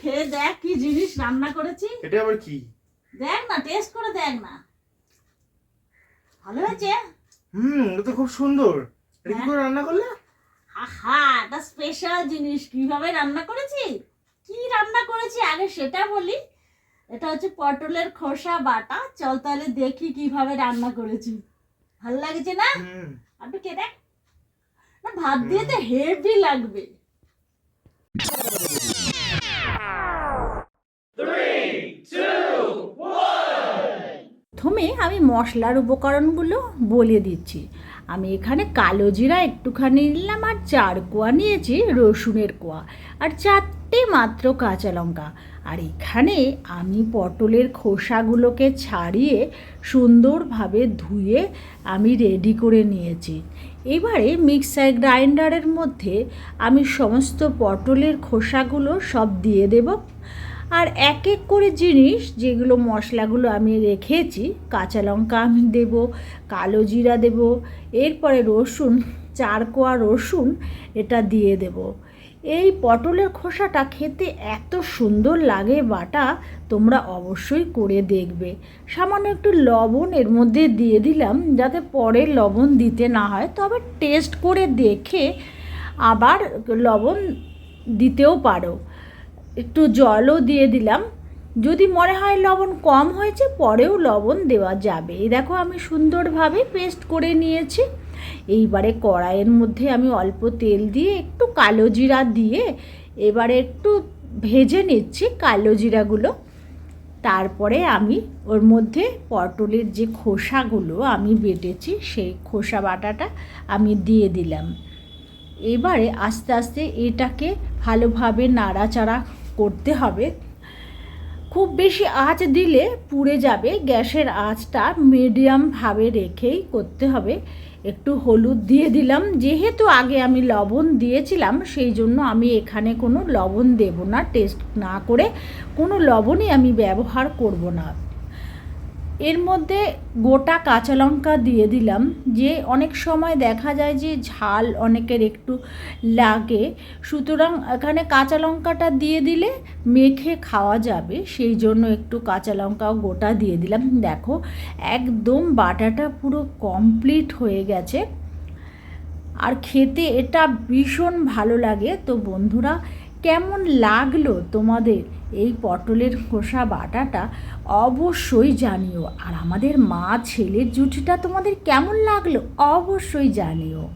খেয়ে দেখ কি জিনিস রান্না করেছি। এটা আবার কি? দেখ না টেস্ট করে দেখ না। ভালো হয়েছে? হুম এটা তো খুব সুন্দর। এটা কি হ্যাঁ। করে রান্না করলে? আহা এটা স্পেশাল জিনিস। কীভাবে রান্না করেছি? কি রান্না করেছি? আগে সেটা বলি। এটা হচ্ছে পটলের খোসা বাটা। চল তাহলে দেখি কীভাবে রান্না করেছি। ভালো লাগছে না? আপনি কে দেখ। না ভাত দিয়ে তো হেভি লাগবে। প্রথমে আমি মশলার উপকরণগুলো বলে দিচ্ছি। আমি এখানে কালো জিরা একটুখানি নিলাম আর চার কোয়া নিয়েছি রসুনের কোয়া। আর চারটে মাত্র কাঁচা লঙ্কা। আর এখানে আমি পটলের খোসাগুলোকে ছাড়িয়ে সুন্দরভাবে ধুয়ে আমি রেডি করে নিয়েছি। এবারে মিক্সার গ্রাইন্ডারের মধ্যে আমি সমস্ত পটলের খোসাগুলো সব দিয়ে দেব। আর এক এক করে জিনিস, যেগুলো মশলাগুলো আমি রেখেছি, কাঁচা লঙ্কা আমি দেব, কালো জিরা দেব, এরপরে রসুন, চার কোয়া রসুন এটা দিয়ে দেব। এই পটলের খোসাটা খেতে এত সুন্দর লাগে বাটা, তোমরা অবশ্যই করে দেখবে। সামান্য একটু লবণ এর মধ্যে দিয়ে দিলাম, যাতে পরে লবণ দিতে না হয়। তবে টেস্ট করে দেখে আবার লবণ দিতেও পারো। একটু জলও দিয়ে দিলাম। যদি মনে হয় লবণ কম হয়েছে, পরেও লবণ দেওয়া যাবে। এই দেখো আমি সুন্দরভাবে পেস্ট করে নিয়েছি। এইবারে কড়াইয়ের মধ্যে আমি অল্প তেল দিয়ে একটু কালো জিরা দিয়ে এবারে একটু ভেজে নিচ্ছি কালো জিরাগুলো। তারপরে আমি ওর মধ্যে পটলের যে খোসাগুলো আমি বেটেছি, সেই খোসা বাটাটা আমি দিয়ে দিলাম। এবারে আস্তে আস্তে এটাকে ভালোভাবে নাড়াচাড়া করতে হবে। খুব বেশি আঁচ দিলে পুড়ে যাবে। গ্যাসের আঁচটা মিডিয়ামভাবে রেখেই করতে হবে। একটু হলুদ দিয়ে দিলাম। যেহেতু আগে আমি লবণ দিয়েছিলাম, সেই জন্য আমি এখানে কোনো লবণ দেব না। টেস্ট না করে কোনো লবণই আমি ব্যবহার করব না। এর মধ্যে গোটা কাঁচা লঙ্কা দিয়ে দিলাম। যে অনেক সময় দেখা যায় যে ঝাল অনেকের একটু লাগে। সুতরাং এখানে কাঁচা লঙ্কাটা দিয়ে দিলে মেখে খাওয়া যাবে। সেই জন্য একটু কাঁচা লঙ্কাও গোটা দিয়ে দিলাম। দেখো, একদম বাটাটা পুরো কমপ্লিট হয়ে গেছে। আর খেতে এটা ভীষণ ভালো লাগে। তো বন্ধুরা, কেমন লাগল তোমাদের এই পটলের খোসা বাটাটা অবশ্যই জানিও। আর আমাদের মা ছেলের জুটিটা তোমাদের কেমন লাগল? অবশ্যই জানিও।